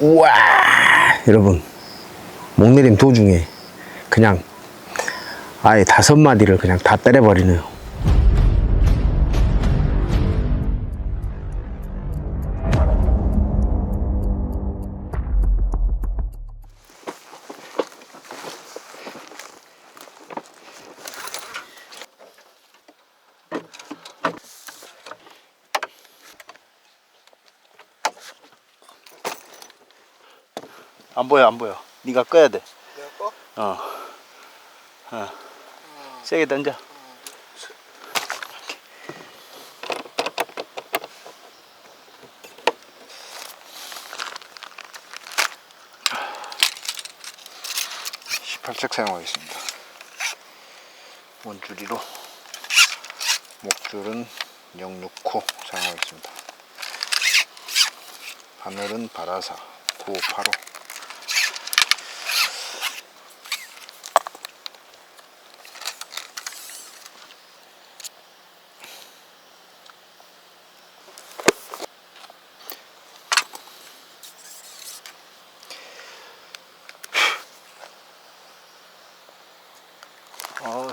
우와! 여러분 목내림 도중에 그냥 아예 다섯 마디를 그냥 다 때려버리네요 안 보여 안 보여 네가 꺼야 돼 내가 꺼? 어. 어. 세게 던져. 십팔색 사용하겠습니다. 원줄이로 목줄은 069 사용하겠습니다. 바늘은 바라사 9585 어,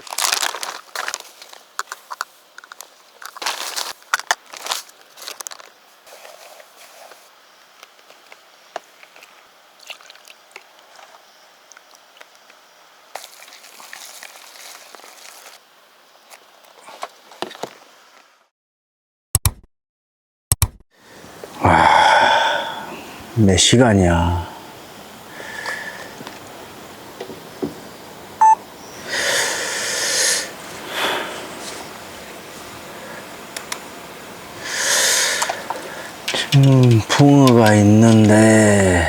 몇 시간이야. 지금 붕어가 있는데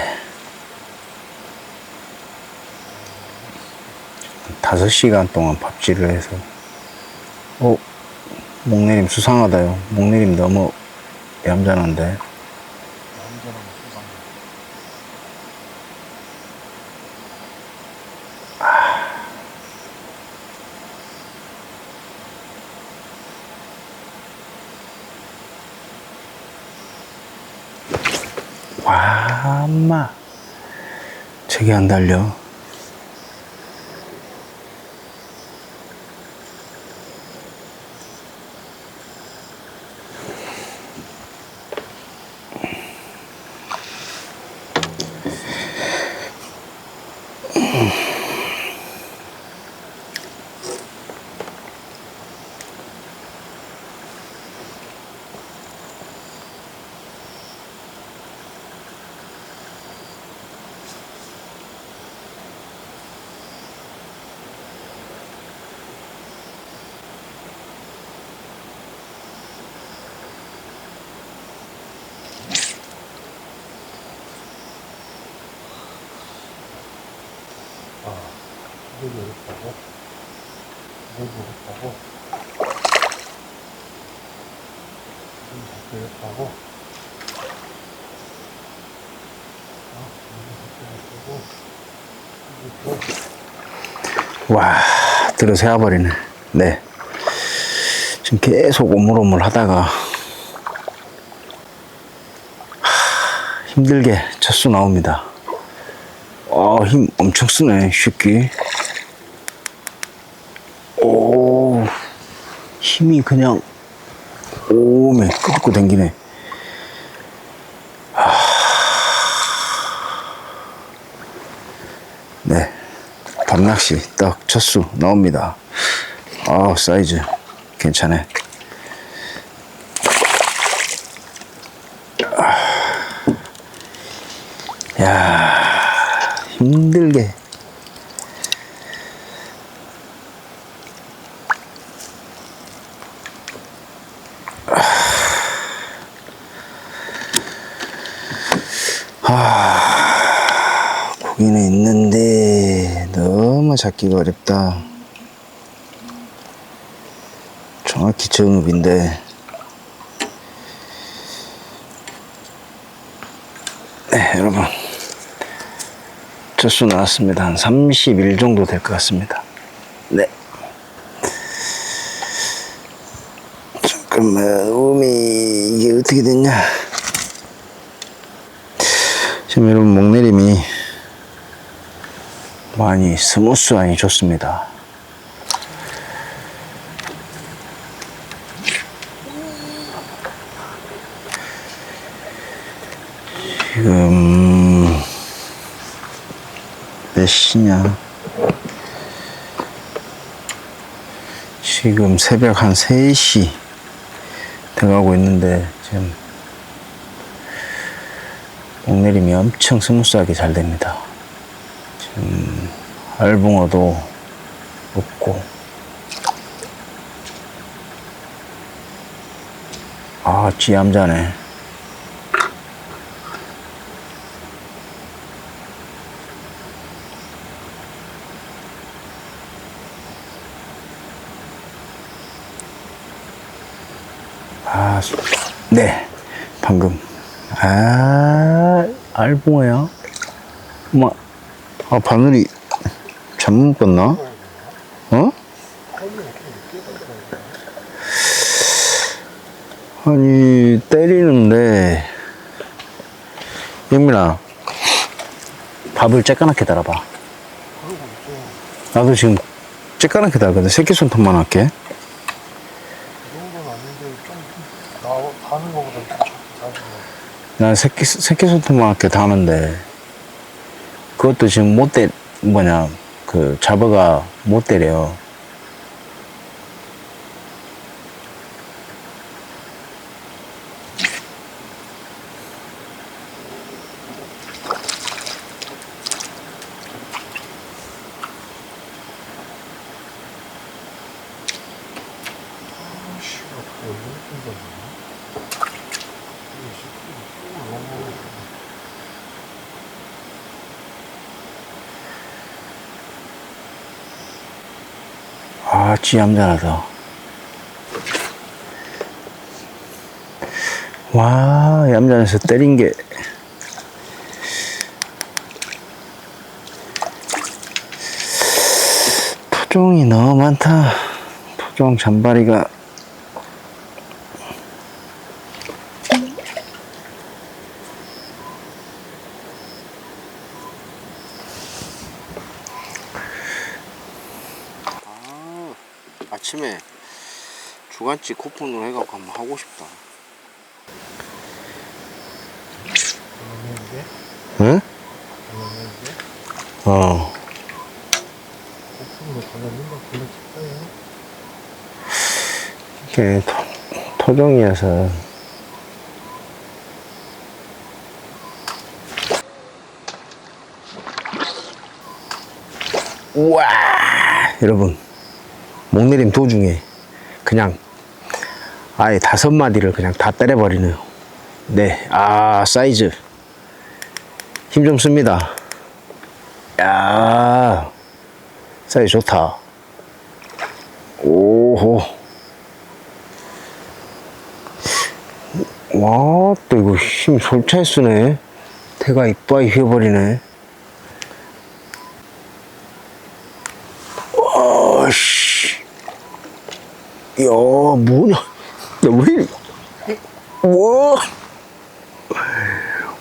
다섯 시간 동안 밥질을 해서 어 목내림 수상하다요. 목내림 너무 얌전한데. 와, 엄마. 저게 안 달려. 와, 들어 세워 버리네. 네. 지금 계속 오물오물 하다가, 하, 힘들게 젖수 나옵니다. 아, 힘 엄청 쓰네, 쉽게. 힘이 그냥, 오메, 끄덕끄 당기네. 네. 밤낚시 딱 첫수 나옵니다. 아 사이즈 괜찮네. 아. 야 힘들게. 고기는 있는데 너무 잡기가 어렵다. 정확히 정읍인데. 네, 여러분. 젖수 나왔습니다. 한 30일 정도 될 것 같습니다. 네. 잠깐만, 음이 이게 어떻게 됐냐? 지금 여러분 목내림이 많이 스무스하니 좋습니다. 지금 몇 시냐? 지금 새벽 한 3시 돼가고 있는데 지금 목내림이 엄청 스무스하게 잘 됩니다. 지금 알붕어도 없고 아 쥐암자네 아, 수- 네, 방금. 아, 알붕어야? 뭐, 아, 바늘이 잘못 묶었나? 어? 아니, 때리는데, 영민아, 밥을 쬐까맣게 달아봐. 나도 지금 쬐까맣게 달거든. 새끼 손톱만 할게. 난 새끼, 새끼 손톱만 이렇게 다는데, 그것도 지금 못 때, 뭐냐, 그, 잡아가 못 때려. 씨가 그거 얼마나 뜬다. 이 새끼 너무 아, 쥐 얌전하다. 와, 얌전해서 때린 게. 토종이 너무 많다. 토종 잔바리가. 아침에 주간치 쿠폰으로 해갖고 한번 하고 싶다. 응? 어. 이게 토, 토종이어서. 우와! 여러분, 목내림 도중에 그냥 아예 다섯 마디를 그냥 다 때려버리네요. 네, 아, 사이즈. 힘 좀 씁니다. 야 사이즈 좋다. 오호. 와, 또 이거 힘 솔차게 쓰네. 태가 이빠이 휘어버리네. 와, 씨. 야, 뭐냐. 야, 왜 이리. 와.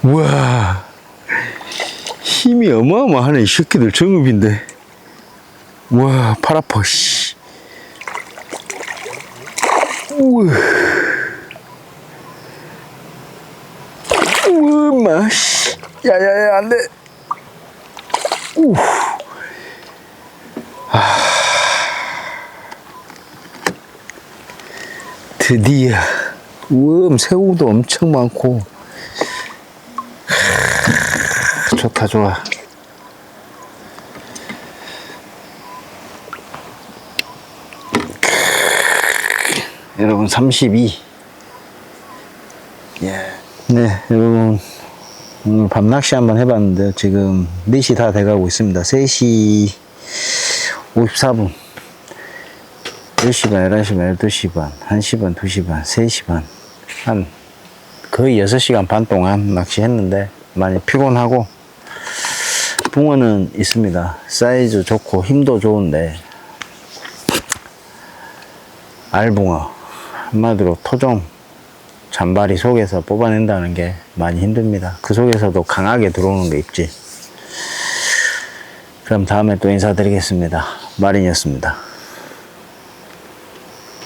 우와. 힘이 어마어마하네, 이 새끼들 정읍인데. 와, 팔 아파, 씨. 우와. 우와, 마, 씨. 야야야, 안 돼. 우. 아. 드디어. 우와, 새우도 엄청 많고. 하, 좋다, 좋아. 여러분 32. 예. 네, 여러분 오늘 밤 낚시 한번 해봤는데 지금 4시 다 돼가고 있습니다. 3시 54분. 10시 반, 11시 반, 12시 반, 1시 반, 2시 반, 3시 반. 한 거의 6시간 반 동안 낚시했는데 많이 피곤하고 붕어는 있습니다. 사이즈 좋고 힘도 좋은데 알붕어 한마디로 토종 잔바리 속에서 뽑아낸다는 게 많이 힘듭니다. 그 속에서도 강하게 들어오는 게 있지. 그럼 다음에 또 인사드리겠습니다. 마린이었습니다.